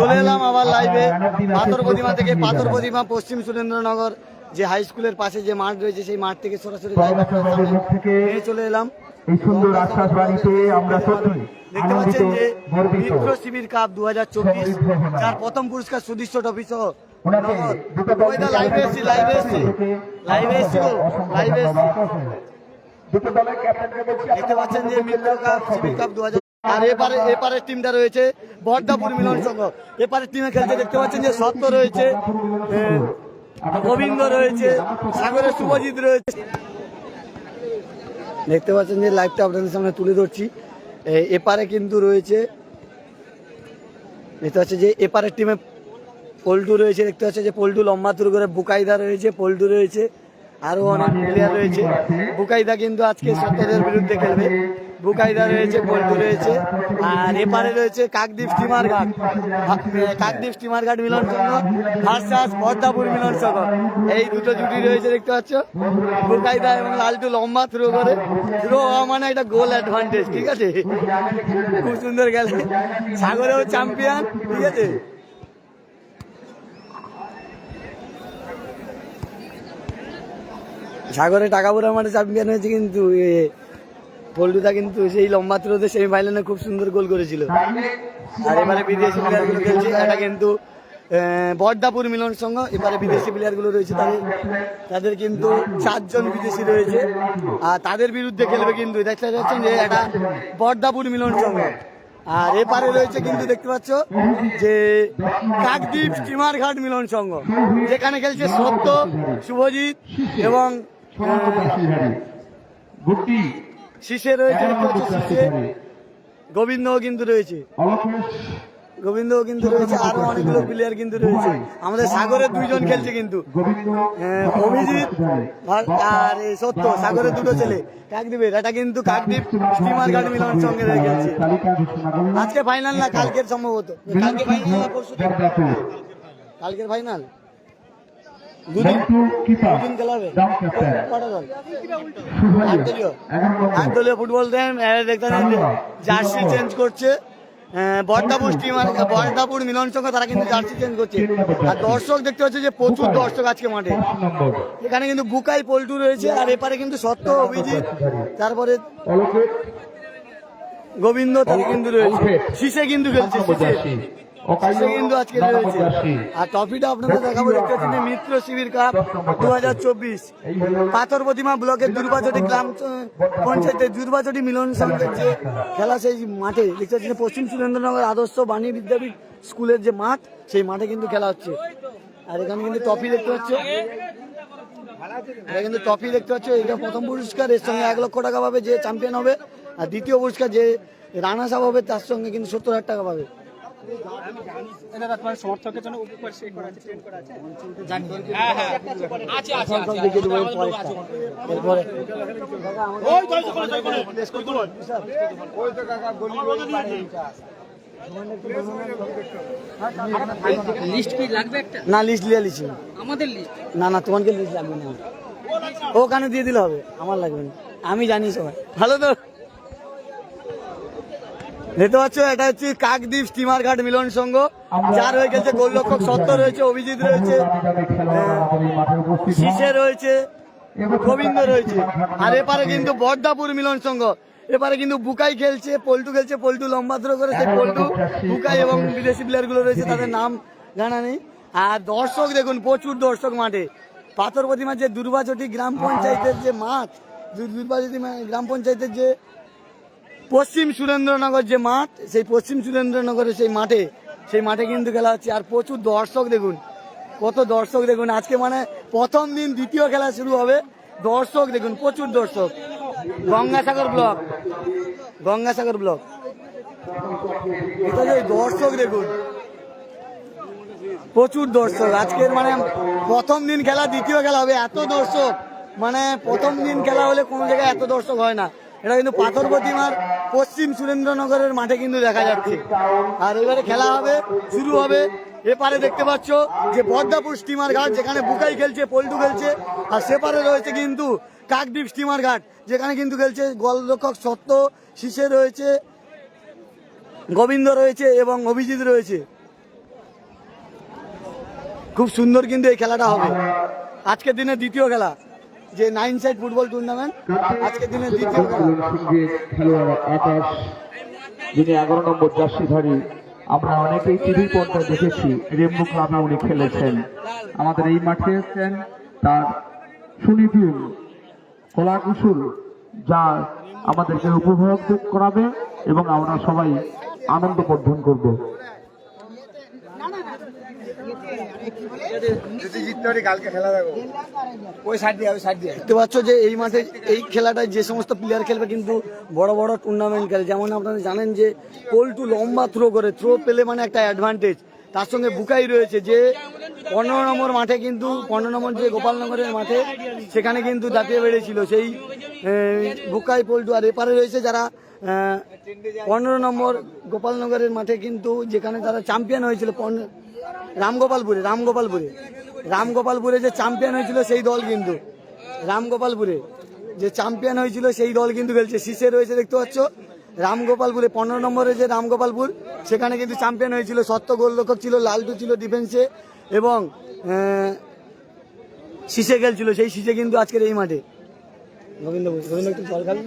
চলে এলাম আবার লাইভে পাথর প্রতিমা থেকে পাথর প্রতিমা পশ্চিম সুরেন্দ্রনগর যে হাই স্কুলের পাশে যে মাঠ রয়েছে সেই মাঠ থেকে সরাসরি নিয়ে চলে এলাম। এই সুন্দর আশ্বাস বাণীতে আমরা সত্যি দেখতে পাচ্ছেন যে মিত্র শিবির কাপ দু হাজার চব্বিশ যার প্রথম পুরস্কার সুদৃশ্য ট্রফি সহ লাইভে এসছি লাইভে এসছি। লাইভে এসছি লাইভে এসছি। দেখতে পাচ্ছেন যে মিত্র কাপ শিবির কাপ দু হাজার আর এপারে এপারের টিমটা রয়েছে বর্দাপুর মিলন সংঘ। এপারের টিমে খেলতে দেখতে পাচ্ছেন যে সত্য রয়েছে গোবিন্দ রয়েছে, সাগরের শুভজিৎ রয়েছে। দেখতে পাচ্ছেন যে লাইভটা আপনাদের সামনে তুলে ধরছি। এপারে কিন্তু রয়েছে, দেখতে পাচ্ছেন যে এপারের টিমে পল্টু রয়েছে, দেখতে পাচ্ছেন যে পল্টু লম্বা তুর করে বুকাইদা রয়েছে, পল্টু রয়েছে আরও অনেক প্লেয়ার রয়েছে। বুকাইদা কিন্তু আজকে সত্যদের বিরুদ্ধে খেলবে। বুকাইদা রয়েছে পল্টু রয়েছে, আর এপারে রয়েছে কাকদ্বীপ স্টিমার ঘাট। কাকদ্বীপ স্টিমার ঘাট মিলন সংঘ ভার্সাস পদ্মাপুর মিলন সংঘ এই দুটো জুটি রয়েছে, দেখতে পাচ্ছ? বুকাইদা এবং লালটু লম্বা থ্রো করে। থ্রো হওয়া মানে একটা গোল অ্যাডভান্টেজ ঠিক আছে? খুব সুন্দর গেলে সাগরেও চ্যাম্পিয়ন ঠিক আছে? সাগরে টাকা পড়া মাঠে চ্যাম্পিয়ন হয়েছে কিন্তু পল্টুদা কিন্তু সেই লম্বা থ্রোতে সেমিফাইনালে খুব সুন্দর গোল করেছিল। আর এবারে বিদেশি প্লেয়ারগুলো খেলছে, এটা কিন্তু বর্দাপুর মিলন সংঘ, এবারে বিদেশি প্লেয়ারগুলো রয়েছে তাদের তাদের কিন্তু চারজন বিদেশি রয়েছে, আর তাদের বিরুদ্ধে খেলবে কিন্তু, দেখতে পাচ্ছেন যে এটা বর্দাপুর মিলন সংঘ। আর এপারে রয়েছে কিন্তু দেখতে পাচ্ছ যে কাকদ্বীপ স্টিমার ঘাট মিলন সংঘ, যেখানে খেলছে সত্য শুভজিৎ এবং শীষে রয়েছে দেখতে পাচ্ছ শীষে গোবিন্দও কিন্তু রয়েছে। গোবিন্দও কিন্তু রয়েছে আরও অনেকগুলো প্লেয়ার কিন্তু রয়েছে। আমাদের সাগরের দুইজন খেলছে কিন্তু। গোবিন্দ। অভিজিৎ আর- সত্য সাগরের দুটো ছেলে। কাকদ্বীপের এটা কিন্তু কাকদ্বীপ স্টিমার ঘাট মিলন সঙ্গে রয়ে গেছে আজকে ফাইনাল না কালকের সম্ভবত। কালকে ফাইনাল না পরশু কালকের ফাইনাল আটদলীয় ফুটবল টিম দেখতে জার্সি চেঞ্জ করছে। আহ, বর্দাপুর টিমার বর্দাপুর মিলন সংঘ তারা কিন্তু জার্সি চেঞ্জ করছে। আর দর্শক দেখতে পাচ্ছে যে প্রচুর দর্শক আজকে মাঠে। এখানে কিন্তু বুকাই পল্টু রয়েছে আর এপারে কিন্তু সত্য অভিজিৎ। তারপরে গোবিন্দ তারা কিন্তু রয়েছে। শীষে কিন্তু খেলছে শীষে। কিন্তু আজকে রয়েছে আর ট্রফিটা আপনাদের দেখাবো দেখতে মিত্র শিবির কাপ দু হাজার চব্বিশ। পাথর প্রতিমা ব্লকের দুর্বাচটি গ্রাম পঞ্চায়েতের দুর্বাচটি মিলন সংঘের যে খেলা সেই মাঠে। দেখতে পশ্চিম সুরেন্দ্রনগর আদর্শ বাণী বিদ্যাপীঠ স্কুলের যে মাঠ সেই মাঠে কিন্তু খেলা হচ্ছে। আর এখানে কিন্তু ট্রফি দেখতে পাচ্ছ। এটা কিন্তু ট্রফি দেখতে পাচ্ছ। এটা প্রথম পুরস্কার এর সঙ্গে এক লক্ষ টাকা পাবে যে চ্যাম্পিয়ন হবে। আর দ্বিতীয় পুরস্কার যে রানার্স আপ হবে তার সঙ্গে কিন্তু সত্তর হাজার টাকা পাবে। দেবো লিস্ট কি লাগবে একটা? না লিস্ট লিয়ে লিছি। আমাদের লিস্ট? না না তোমাকে লিস্ট লাগবে না। ওখানে দিয়ে দিলে হবে আমার লাগবে না। আমি জানি সবাই। ভালো তো? দেখতে পাচ্ছ, এটা হচ্ছে কাকদ্বীপ স্টিমার ঘাট মিলন সংঘ। যার হয়ে গেছে গোলরক্ষক সত্য রয়েছে, অভিজিৎ রয়েছে। শীষে রয়েছে, গোবিন্দ রয়েছে। আর এপারে কিন্তু বর্দাপুর মিলন সংঘ। এপারে কিন্তু বুকাই খেলছে, পল্টু খেলছে, পল্টু লম্বা থ্রো করে সেই পল্টু, বুকাই এবং বিদেশি প্লেয়ারগুলো রয়েছে, তাদের নাম জানা নেই। আর দর্শক দেখুন, প্রচুর দর্শক মাঠে। পাথর প্রতিমা যে দুর্বাচটি গ্রাম পঞ্চায়েতের যে মাঠ, দুর্বাচটি মা- গ্রাম পঞ্চায়েতের যে পশ্চিম সুরেন্দ্রনগর যে মাঠ, সেই পশ্চিম সুরেন্দ্রনগরের সেই মাঠে সেই মাঠে কিন্তু খেলা হচ্ছে। আর প্রচুর দর্শক দেখুন, কত দর্শক দেখুন। আজকে মানে প্রথম দিন দ্বিতীয় খেলা শুরু হবে। দর্শক দেখুন, প্রচুর দর্শক। Gangasagar block Gangasagar block. দর্শক দেখুন, প্রচুর দর্শক। আজকের মানে প্রথম দিন খেলা, দ্বিতীয় খেলা হবে। এত দর্শক মানে প্রথম দিন খেলা হলে কোনো জায়গায় এত দর্শক হয় না। এটা কিন্তু পাথর প্রতিমার পশ্চিম সুরেন্দ্রনগরের মাঠে কিন্তু দেখা যাচ্ছে। আর এবারে খেলা হবে, শুরু হবে। এপারে দেখতে পাচ্ছ যে বদ্দাপুর স্টিমার ঘাট, যেখানে বুকাই খেলছে, পল্টু খেলছে। আর সেপারে রয়েছে কিন্তু কাকদ্বীপ স্টিমার ঘাট, যেখানে কিন্তু খেলছে গোলরক্ষক সত্য, শীষে রয়েছে, গোবিন্দ রয়েছে এবং অভিজিৎ রয়েছে। খুব সুন্দর কিন্তু এই খেলাটা হবে। আজকের দিনে দ্বিতীয় খেলা। যে নাইন সাইড ফুটবল টুর্নামেন্ট আজকের দিনে দ্বিতীয় খেলোয়াড় আকাশ। যিনি এগারো নম্বর জার্সিধারী আমরা অনেকেই টিভি পর্দায় দেখেছি রেমবু ক্লাবে উনি খেলেছেন। আমাদের এই মাঠে এসেছেন তার সুনিপুণ কলাকুশল যা আমাদেরকে উপভোগ করাবে এবং আমরা সবাই আনন্দ বর্ধন করব। দেখতে পাচ্ছ যে এই মাঠে এই খেলাটায় যে সমস্ত প্লেয়ার খেলবে কিন্তু টুর্নামেন্ট যেমন আপনারা জানেন যে পোল্টু লম্বা থ্রো করে থ্রো পেলে মানে একটা তার সঙ্গে বুকাই রয়েছে যে পনেরো নম্বর মাঠে কিন্তু, পনেরো নম্বর যে গোপালনগরের মাঠে, সেখানে কিন্তু দাপিয়ে বেড়েছিল। সেই বুকাই পল্টু আর এপারে রয়েছে যারা পনেরো নম্বর গোপালনগরের মাঠে কিন্তু যেখানে তারা চ্যাম্পিয়ন হয়েছিল রামগোপালপুরে রামগোপালপুরে। রামগোপালপুরে যে চ্যাম্পিয়ন হয়েছিল সেই দল কিন্তু। রামগোপালপুরে যে চ্যাম্পিয়ন হয়েছিল সেই দল কিন্তু খেলছে। শীষে রয়েছে দেখতে পাচ্ছ রামগোপালপুরে পনেরো নম্বরে যে রামগোপালপুর সেখানে কিন্তু চ্যাম্পিয়ন হয়েছিল। সত্য গোলরক্ষক ছিল লালটু ছিল ডিফেন্সে এবং শীষে খেলছিল। সেই শীষে কিন্তু আজকের এই মাঠে। গোবিন্দ গোবিন্দ একটু জল খাবি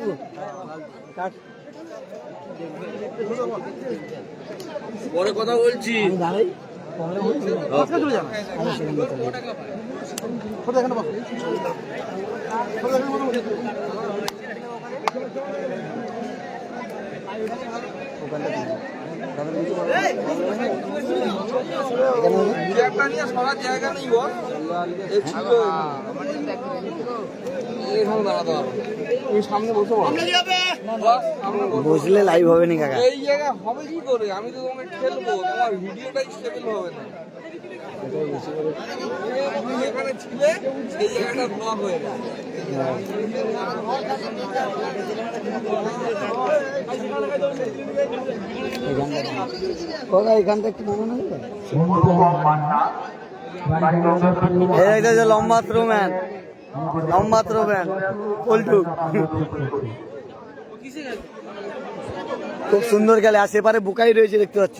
পরে কথা বলছি। দাঁড়াই। জায়গা নেই বল এ এখানে দাঁড়াতে পারো তুমি সামনে বসে। বসলে লাইভ হবে নি কাকা। এই জায়গা হবে কি করে? আমি তো তোমাকে ঠেলবো তোমার ভিডিওটাই স্টেবল হবে না। যেখানে ছিলে সেই জায়গাটা ব্লক হয়ে গেছে। কাকা এখানটা একটু নামানো যাবে এই যে যে লম্বা থ্রো ম্যান লম্বা থ্রো ম্যান পল্টু খুব সুন্দর খেলে, আর সেপারে বুকাই রয়েছে, দেখতে পাচ্ছ।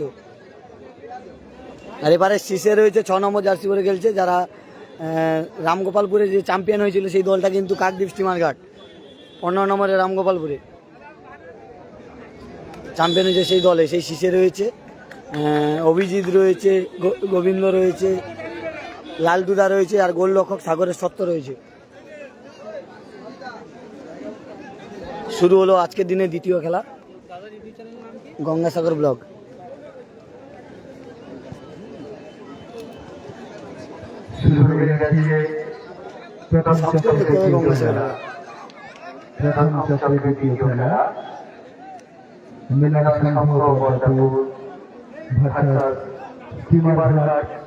আর এবারে শীষে রয়েছে, ছ নম্বর জার্সি পরে খেলছে, যারা রামগোপালপুরে যে চ্যাম্পিয়ন হয়েছিল, সেই দলটা কিন্তু কাকদ্বীপ স্টিমার ঘাট। পনেরো নম্বরে রামগোপালপুরে। চ্যাম্পিয়ন হয়েছে সেই দলে, সেই শীষে রয়েছে অভিজিৎ রয়েছে গোবিন্দ রয়েছে, লালদুদা রয়েছে, আর গোলরক্ষক সাগরের সত্য রয়েছে। শুরু হলো আজকের দিনে দ্বিতীয় খেলা। গঙ্গাসাগর ব্লক। স্টিমার ঘাট